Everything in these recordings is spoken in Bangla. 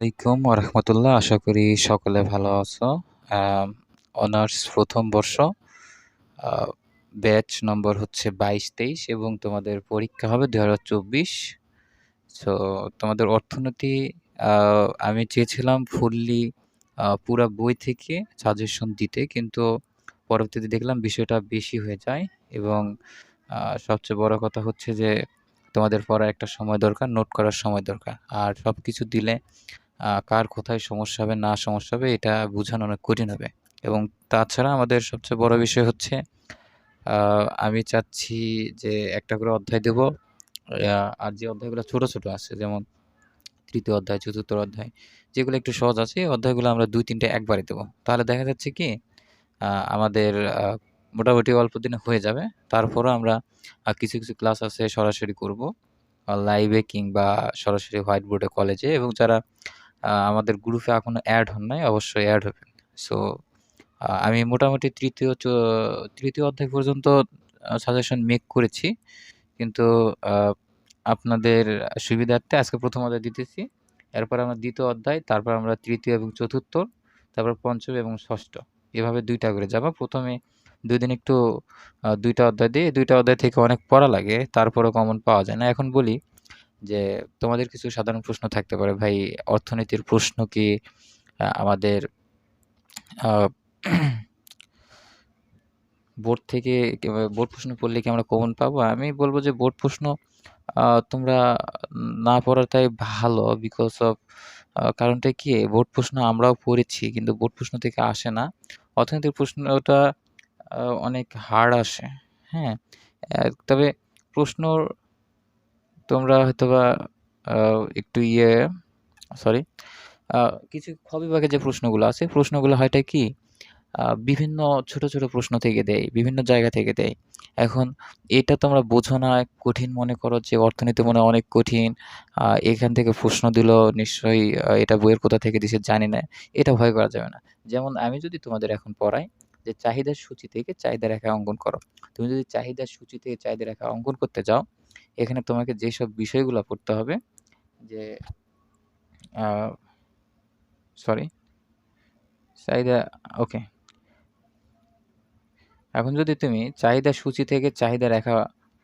আলাইকুম ওরহমতুল্লাহ, আশা করি সকলে ভালো আছো। অনার্স প্রথম বর্ষ ব্যাচ নম্বর হচ্ছে বাইশ তেইশ এবং তোমাদের পরীক্ষা হবে দু হাজার চব্বিশ। সো তোমাদের অর্থনীতি আমি চেয়েছিলাম ফুললি পুরা বই থেকে সাজেশন দিতে, কিন্তু পরবর্তীতে দেখলাম বিষয়টা বেশি হয়ে যায় এবং সবচেয়ে বড় কথা হচ্ছে যে তোমাদের পড়ার একটা সময় দরকার নোট করার সময় দরকার। আর সব কিছু দিলে কার কোথায় সমস্যা হবে, না সমস্যা হবে, এটা বোঝানো অনেক কঠিন হবে। এবং তাছাড়া আমাদের সবচেয়ে বড় বিষয় হচ্ছে আমি চাচ্ছি যে একটা করে অধ্যায় দেব। আর যে অধ্যায়গুলো ছোট ছোট আছে, যেমন তৃতীয় অধ্যায়, চতুর্থ অধ্যায়, যেগুলো একটু সহজ আছে অধ্যায়গুলো আমরা দুই, তিনটে, একবারে দেবো। তাহলে দেখা যাচ্ছে কি আমাদের মোটামুটি অল্প দিনে হয়ে যাবে। তারপরও আমরা কিছু কিছু ক্লাস আছে সরাসরি করব লাইভে কিংবা সরাসরি হোয়াইট বোর্ডে কলেজে এবং যারা আমাদের গ্রুপে এখনও অ্যাড হন নাই, অবশ্যই অ্যাড হবেন। সো আমি মোটামুটি তৃতীয় তৃতীয় অধ্যায় পর্যন্ত সাজেশন মেক করেছি। কিন্তু আপনাদের সুবিধার্থে আজকে প্রথম অধ্যায় দিতেছি। এরপর আমরা দ্বিতীয় অধ্যায়, তারপর আমরা তৃতীয় এবং চতুর্থ, তারপর পঞ্চম এবং ষষ্ঠ। এভাবে দুইটা করে যাব। প্রথমে দুই দিন একটু দুইটা অধ্যায় দিয়ে, দুইটা অধ্যায় থেকে অনেক পড়া লাগে, তারপরও কমন পাওয়া যায় না। এখন বলি যে তোমাদের কিছু সাধারণ প্রশ্ন থাকতে পারে। ভাই, অর্থনীতির প্রশ্ন কি? আমাদের বোর্ড থেকে বোর্ড প্রশ্ন পড়লে কি আমরা কমন পাবো? আমি বলব যে বোর্ড প্রশ্ন তোমরা না পড়াটাই ভালো বিকজ অফ কারণটা কি? বোর্ড প্রশ্ন আমরাও পড়েছি কিন্তু বোর্ড প্রশ্ন থেকে আসে না। অর্থনৈতিক প্রশ্নটা অনেক হার্ড আসে। হ্যাঁ তবে প্রশ্নর তোমরা হয়তো হয়তোবা একটু ইয়ে সরি কিছু খ বিভাগে যে প্রশ্নগুলো আছে, প্রশ্নগুলো হয়টা কি? বিভিন্ন ছোট ছোট প্রশ্ন থেকে দেয়, বিভিন্ন জায়গা থেকে দেয়। এখন এটা তোমরা বোঝো না, কঠিন মনে করো যে অর্থনীতি মনে অনেক কঠিন এখান থেকে প্রশ্ন দিল, নিশ্চয়ই এটা বইয়ের কোথা থেকে দিছে জানি না, এটা ভয় করা যাবে না। যেমন আমি যদি তোমাদের এখন পড়াই যে চাহিদার সূচি থেকে চাহিদা রেখা অঙ্কন করো। তুমি যদি চাহিদার সূচি থেকে চাহিদা রেখা অঙ্কন করতে যাও এখানে তোমাকে যেসব বিষয়গুলো পড়তে হবে, যে সরি চাহিদা ওকে এখন যদি তুমি চাহিদা সূচি থেকে চাহিদা রেখা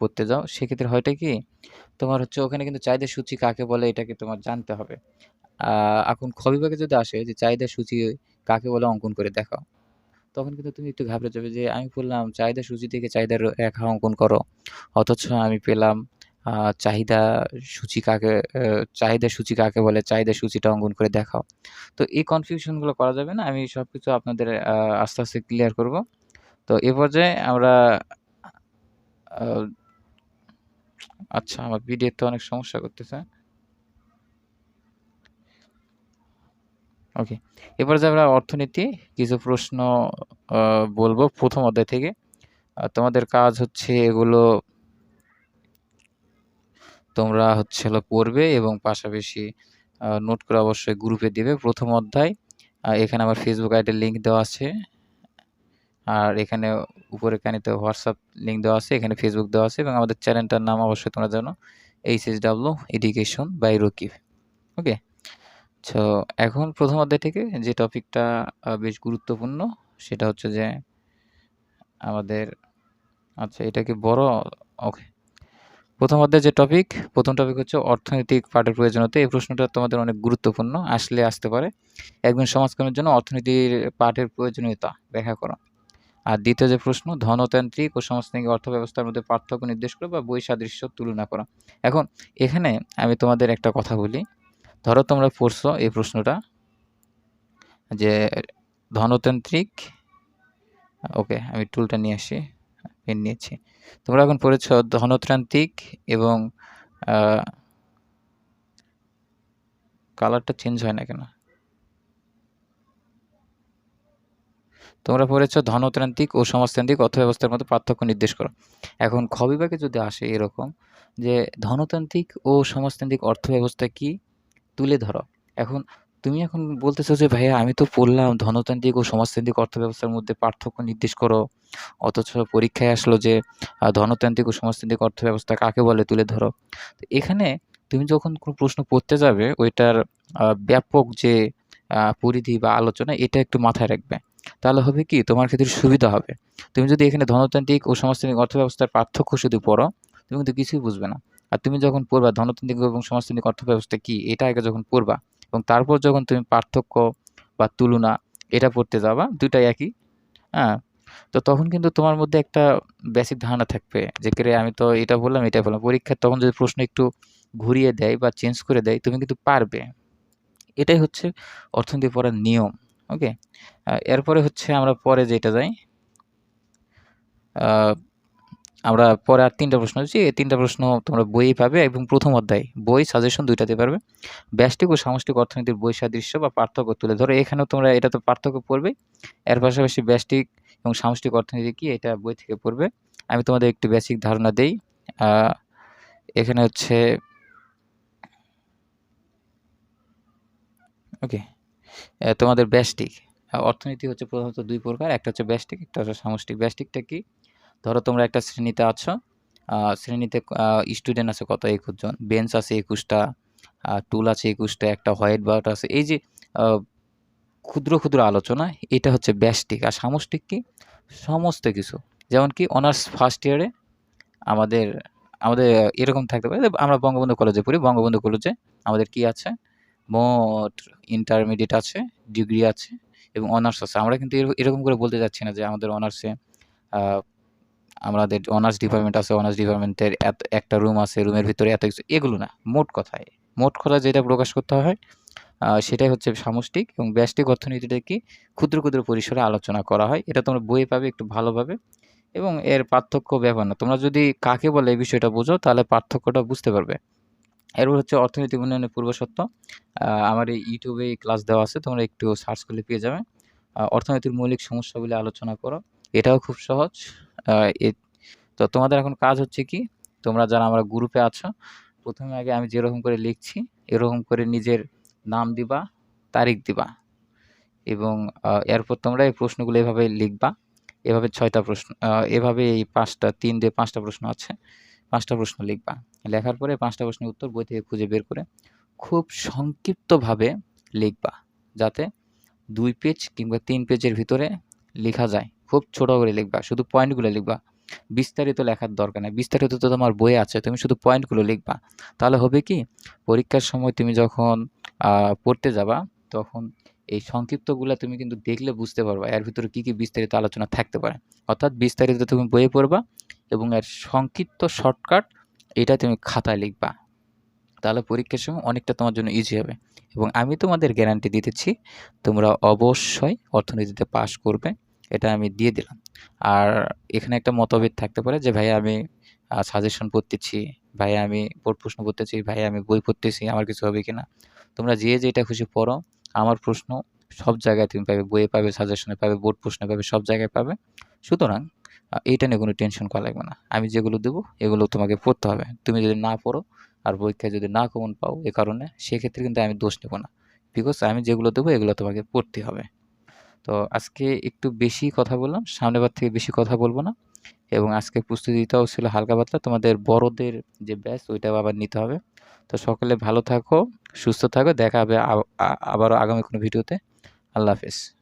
পড়তে যাও, সেক্ষেত্রে হয়টা কি, তোমার হচ্ছে ওখানে কিন্তু চাহিদা সূচি কাকে বলে এটাকে তোমার জানতে হবে। এখন খ বিভাগে যদি আসে যে চাহিদা সূচি কাকে বলে অঙ্কন করে দেখাও, তখন কিন্তু তুমি একটু ঘাবড়ে যাবে যে আমি বললাম চাহিদা সূচি থেকে চাহিদা রেখা অঙ্কন করো, অথচ আমি পেলাম চাহিদা সূচি কাকে চাহিদা সূচি কাকে বলে? চাহিদা সূচিটা অঙ্কন করে দেখাও। তো এই কনফিউশনগুলো করা যাবে না? আমি সব কিছু আপনাদের আস্তে আস্তে ক্লিয়ার করব। তো এ পর্যায়ে আমরা আচ্ছা আমার পিডিএফ তো অনেক সমস্যা করতেছে। ওকে এবার যে আমরা অর্থনীতি, কিছু প্রশ্ন বলব প্রথম অধ্যায় থেকে। তোমাদের কাজ হচ্ছে এগুলো তোমরা হচ্ছে হলো পড়বে এবং পাশাপাশি নোট করে অবশ্যই গ্রুপে দিবে। প্রথম অধ্যায় এখানে আমার ফেসবুক আইডির লিঙ্ক দেওয়া আছে। আর এখানে উপরে কানিতে হোয়াটসঅ্যাপ লিঙ্ক দেওয়া আছে, এখানে ফেসবুক দেওয়া আছে এবং আমাদের চ্যানেলটার নাম অবশ্যই তোমরা জানো H S W education by Rakib okay তো এখন প্রথম অধ্যায় থেকে যে টপিকটা বেশ গুরুত্বপূর্ণ, সেটা হচ্ছে যে আমাদের আচ্ছা এটা কি বড় ওকে প্রথম অধ্যায় যে টপিক প্রথম টপিক হচ্ছে অর্থনৈতিক পাঠের প্রয়োজনীয়তা। এই প্রশ্নটা তোমাদের অনেক গুরুত্বপূর্ণ, আসলে আসতে পারে। একজন সমাজকর্মীর জন্য অর্থনীতির পাঠের প্রয়োজনীয়তা ব্যাখ্যা করো। আর দ্বিতীয় যে প্রশ্ন, ধনতান্ত্রিক ও সমাজতান্ত্রিক অর্থ ব্যবস্থার মধ্যে পার্থক্য নির্দেশ করো বা বৈসাদৃশ্য তুলনা করা। এখন এখানে আমি তোমাদের একটা কথা বলি। ধরো তোমরা পড়ছো এই প্রশ্নটা যে ধনতান্ত্রিক, ওকে, আমি টুলটা নিয়ে আসি পেন নিয়েছি। তোমরা এখন পড়েছ ধনতান্ত্রিক এবং কালারটা চেঞ্জ হয় না কেন? তোমরা পড়েছ ধনতান্ত্রিক ও সমাজতান্ত্রিক অর্থব্যবস্থার মধ্যে পার্থক্য নির্দেশ করো। এখন খ বিভাগে যদি আসে এরকম যে ধনতান্ত্রিক ও সমাজতান্ত্রিক অর্থব্যবস্থা কি? তুলে ধরো। এখন তুমি এখন বলতেছো যে ভাইয়া আমি তো পড়লাম ধনতান্ত্রিক ও সমাজতান্ত্রিক অর্থব্যবস্থার মধ্যে পার্থক্য নির্দেশ করো অথচ পরীক্ষায় আসলো যে ধনতান্ত্রিক ও সমাজতান্ত্রিক অর্থব্যবস্থা কাকে বলে তুলে ধরো তো এখানে তুমি যখন কোনো প্রশ্ন পড়তে যাবে ওইটার ব্যাপক যে পরিধি বা আলোচনা এটা একটু মাথায় রাখবে। তাহলে হবে কি তোমার ক্ষেত্রে সুবিধা হবে। তুমি যদি এখানে ধনতান্ত্রিক ও সমাজতান্ত্রিক অর্থব্যবস্থার পার্থক্য শুধু পড়ো, তুমি কিন্তু কিছুই বুঝবে না। আর তুমি যখন পড়বা ধনতান্ত্রিক এবং সমাজতান্ত্রিক অর্থব্যবস্থা কি এটা আগে যখন পড়বা এবং তারপর যখন তুমি পার্থক্য বা তুলনা এটা পড়তে যাবা, দুটাই একই। হ্যাঁ? তো তখন কিন্তু তোমার মধ্যে একটা বেসিক ধারণা থাকবে যে কিরে আমি তো এটা বললাম, এটা বললাম। পরীক্ষায় তখন যদি প্রশ্ন একটু ঘুরিয়ে দেয় বা চেঞ্জ করে দেয় তুমি কিন্তু পারবে। এটাই হচ্ছে অর্থনীতি পড়ার নিয়ম। ওকে? এরপরে হচ্ছে আমরা পরে যেটা যাই আমরা পরে আর তিনটা প্রশ্ন আছে। এই তিনটা প্রশ্ন তোমরা বইয়ে পাবে এবং প্রথম অধ্যায় বই সাজেশন দুইটাতে পারবে। ব্যষ্টিক ও সামষ্টিক অর্থনীতির বৈসাদৃশ্য বা পার্থক্য তুলে ধরো। এখানেও তোমরা এটা তো পার্থক্য পড়বেই। এর পাশাপাশি ব্যষ্টিক এবং সামষ্টিক অর্থনীতি কি এটা বই থেকে পড়বে। আমি তোমাদের একটু বেসিক ধারণা দেই। এখানে হচ্ছে ওকে। তোমাদের ব্যষ্টিক। অর্থনীতি হচ্ছে প্রধানত দুই প্রকার। একটা হচ্ছে ব্যষ্টিক, একটা হচ্ছে সামষ্টিক। ব্যষ্টিকটা কি? ধরো তোমরা একটা শ্রেণীতে আছো। শ্রেণীতে স্টুডেন্ট আছে কত ২১ জন। বেঞ্চ আছে একুশটা টুল আছে একুশটা একটা হোয়াইট বোর্ড আছে। এই যে ক্ষুদ্র, ক্ষুদ্র আলোচনা এটা হচ্ছে ব্যাস্টিক আর সামষ্টিক কি? সমস্ত কিছু। যেমন কি অনার্স ফার্স্ট ইয়ারে আমাদের আমাদের এরকম থাকতে পারে আমরা বঙ্গবন্ধু কলেজে পড়ি। বঙ্গবন্ধু কলেজে আমাদের কি আছে? মোট ইন্টারমিডিয়েট আছে, ডিগ্রি আছে এবং অনার্স আছে। আমরা কিন্তু এর এরকম করে বলতে চাচ্ছি না যে আমাদের অনার্সে আমাদের অনার্স ডিপার্টমেন্ট আছে, অনার্স ডিপার্টমেন্টের এত একটা রুম আছে, রুমের ভিতরে এত কিছু এগুলো না। মোট কথায়। মোট কথা যেটা প্রকাশ করতে হয় সেটাই হচ্ছে সামষ্টিক এবং ব্যষ্টিক অর্থনীতিটা কি? ক্ষুদ্র, ক্ষুদ্র পরিসরে আলোচনা করা হয়। এটা তোমরা বইয়ে পাবে একটু ভালোভাবে এবং এর পার্থক্য ব্যাপার না। তোমরা যদি কাকে বলে এই বিষয়টা বোঝো তাহলে পার্থক্যটা বুঝতে পারবে। এরপর হচ্ছে অর্থনৈতিক উন্নয়নের পূর্বশর্ত। আ আমার এই ইউটিউবে ক্লাস দেওয়া আছে। তোমরা একটু সার্চ করলে পেয়ে যাবে। অর্থনীতির মৌলিক সমস্যাগুলি আলোচনা করো। এটাও খুব সহজ। তো তোমাদের এখন কাজ হচ্ছে কি? তোমরা যারা আমরা গ্রুপে আছো, প্রথমে আগে আমি যেরকম করে লিখছি, এরকম করে নিজের নাম দিবা, তারিখ দিবা এবং এরপর তোমরা এই প্রশ্নগুলো এভাবে লিখবা। এভাবে ছয়টা প্রশ্ন এভাবে এই পাঁচটা তিন দিয়ে পাঁচটা প্রশ্ন আছে। পাঁচটা প্রশ্ন লিখবা। লেখার পরে পাঁচটা প্রশ্নের উত্তর বই থেকে খুঁজে বের করে খুব সংক্ষিপ্তভাবে লিখবা। যাতে দুই পেজ কিংবা তিন পেজের ভিতরে লেখা যায়। খুব ছোট করে লিখবা। শুধু পয়েন্টগুলো লিখবা। বিস্তারিত লেখার দরকার নাই। বিস্তারিত তো তোমার বই আছে। তুমি শুধু পয়েন্টগুলো লিখবা। তাহলে হবে কি? পরীক্ষার সময় তুমি যখন পড়তে যাবা, তখন এই সংক্ষিপ্তগুলো তুমি কিন্তু দেখলে বুঝতে পারবা, এর ভিতরে কী কী বিস্তারিত আলোচনা থাকতে পারে। অর্থাৎ বিস্তারিত তুমি বইয়ে পড়বা এবং এর সংক্ষিপ্ত শর্টকাট এটা তুমি খাতায় লিখবা। তাহলে পরীক্ষার সময় অনেকটা তোমার জন্য ইজি হবে এবং আমি তোমাদের গ্যারান্টি দিতেছি, তোমরা অবশ্যই অর্থনীতিতে পাস করবে। এটা আমি দিয়ে দিলাম। আর এখানে একটা মতভেদ থাকতে পারে যে ভাইয়া আমি সাজেশন পড়তেছি, ভাইয়া আমি বোর্ড প্রশ্ন পড়তেছি, ভাইয়া আমি বই পড়তেছি, আমার কিছু হবে কিনা? তোমরা যে যেটা খুশি পড়ো। আমার প্রশ্ন সব জায়গায় তুমি পাবে। বইয়ে পাবে, সাজেশনে পাবে, বোর্ড প্রশ্নে পাবে, সব জায়গায় পাবে। সুতরাং এইটা নিয়ে কোনো টেনশন করা লাগবে না। আমি যেগুলো দেবো এগুলো তোমাকে পড়তে হবে। তুমি যদি না পড়ো আর পরীক্ষায় যদি না কমন পাও এ কারণে সেক্ষেত্রে কিন্তু আমি দোষ নেব না। বিকজ আমি যেগুলো দেবো এগুলো তোমাকে পড়তে হবে। তো আজকে একটু বেশি কথা বললাম। সামনের থেকে বেশি কথা বলব না এবং আজকে প্রস্তুতিটাও ছিল হালকা পাতলা। তোমাদের বড়দের যে ব্যাচ ওইটাও আবার নিতে হবে। তো সকলে ভালো থাকো, সুস্থ থাকো। দেখা হবে আবারও আগামী কোনো ভিডিওতে। আল্লাহ হাফেজ।